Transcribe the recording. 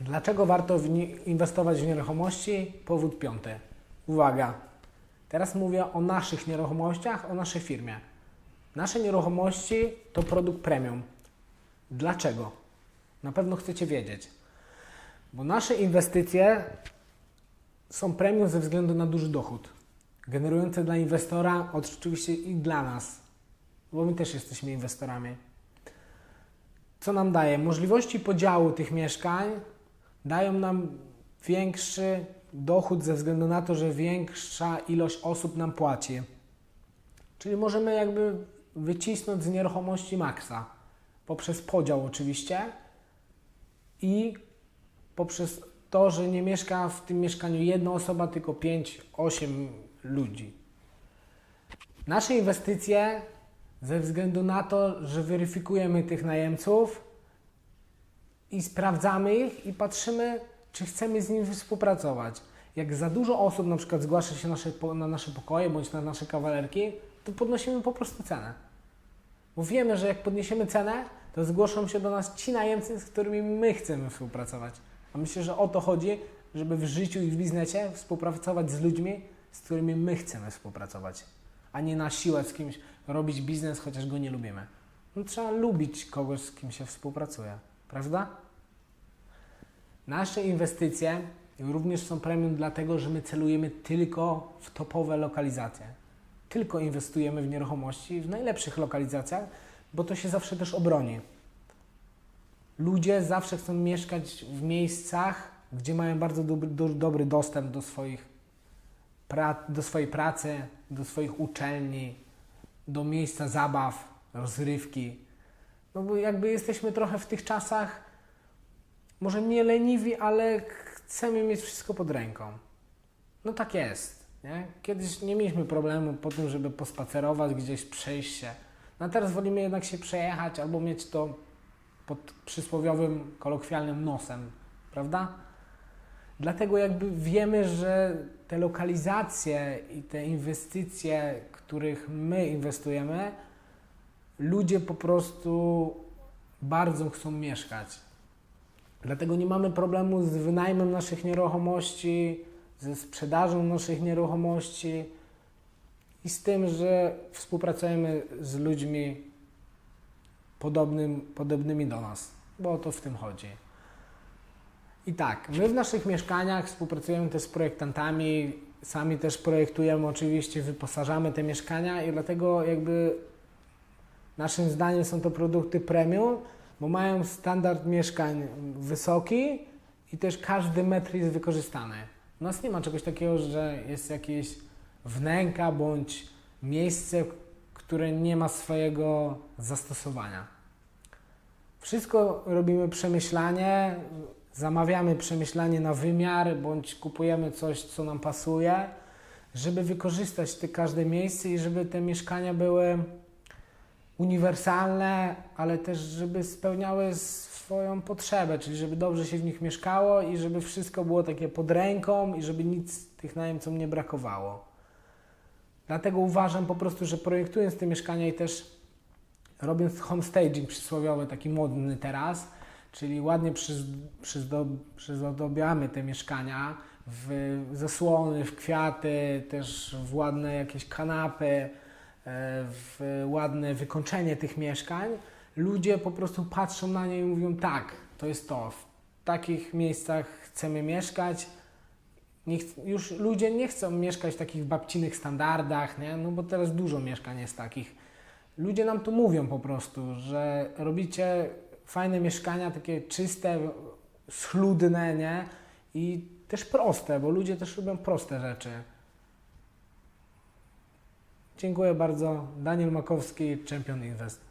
Dlaczego warto w inwestować w nieruchomości? Powód piąty. Uwaga. Teraz mówię o naszych nieruchomościach, o naszej firmie. Nasze nieruchomości to produkt premium. Dlaczego? Na pewno chcecie wiedzieć. Bo nasze inwestycje są premium ze względu na duży dochód. Generujące dla inwestora, oczywiście i dla nas, bo my też jesteśmy inwestorami. Co nam daje? Możliwości podziału tych mieszkań dają nam większy dochód ze względu na to, że większa ilość osób nam płaci. Czyli możemy jakby wycisnąć z nieruchomości maksa poprzez podział oczywiście i poprzez to, że nie mieszka w tym mieszkaniu jedna osoba, tylko 5-8 ludzi. Nasze inwestycje ze względu na to, że weryfikujemy tych najemców i sprawdzamy ich i patrzymy, czy chcemy z nimi współpracować. Jak za dużo osób na przykład zgłasza się nasze, na nasze pokoje bądź na nasze kawalerki, to podnosimy po prostu cenę. Bo wiemy, że jak podniesiemy cenę, to zgłoszą się do nas ci najemcy, z którymi my chcemy współpracować. A myślę, że o to chodzi, żeby w życiu i w biznesie współpracować z ludźmi, z którymi my chcemy współpracować, a nie na siłę z kimś robić biznes, chociaż go nie lubimy. No, trzeba lubić kogoś, z kim się współpracuje, prawda? Nasze inwestycje również są premium dlatego, że my celujemy tylko w topowe lokalizacje. Tylko inwestujemy w nieruchomości w najlepszych lokalizacjach, bo to się zawsze też obroni. Ludzie zawsze chcą mieszkać w miejscach, gdzie mają bardzo dobry, do, dobry dostęp do, swoich pra, do swojej pracy, do swoich uczelni, do miejsca zabaw, rozrywki. No bo jakby jesteśmy trochę w tych czasach, może nie leniwi, ale chcemy mieć wszystko pod ręką. No tak jest. Nie? Kiedyś nie mieliśmy problemu po tym, żeby pospacerować, gdzieś przejść się. No a teraz wolimy jednak się przejechać albo mieć to pod przysłowiowym, kolokwialnym nosem, prawda? Dlatego jakby wiemy, że te lokalizacje i te inwestycje, których my inwestujemy, ludzie po prostu bardzo chcą mieszkać. Dlatego nie mamy problemu z wynajmem naszych nieruchomości, ze sprzedażą naszych nieruchomości i z tym, że współpracujemy z ludźmi podobnym, podobnymi do nas, bo o to w tym chodzi. I tak, my w naszych mieszkaniach współpracujemy też z projektantami, sami też projektujemy, oczywiście wyposażamy te mieszkania i dlatego jakby naszym zdaniem są to produkty premium, bo mają standard mieszkań wysoki i też każdy metr jest wykorzystany. U nas nie ma czegoś takiego, że jest jakieś wnęka bądź miejsce, które nie ma swojego zastosowania. Wszystko robimy przemyślanie, zamawiamy przemyślanie na wymiar bądź kupujemy coś, co nam pasuje, żeby wykorzystać te każde miejsce i żeby te mieszkania były uniwersalne, ale też żeby spełniały swoją potrzebę, czyli żeby dobrze się w nich mieszkało i żeby wszystko było takie pod ręką i żeby nic tych najemcom nie brakowało. Dlatego uważam po prostu, że projektując te mieszkania i też robiąc homestaging przysłowiowy, taki modny teraz, czyli ładnie przyz, przyzdo, przyzdobiamy te mieszkania w zasłony, w kwiaty, też w ładne jakieś kanapy, w ładne wykończenie tych mieszkań, ludzie po prostu patrzą na nie i mówią tak, to jest to, w takich miejscach chcemy mieszkać. Nie już ludzie nie chcą mieszkać w takich babcinych standardach, nie? no bo teraz dużo mieszkań jest takich. Ludzie nam tu mówią po prostu, że robicie fajne mieszkania, takie czyste, schludne, nie? I też proste, bo ludzie też lubią proste rzeczy. Dziękuję bardzo. Daniel Makowski, Champion Invest.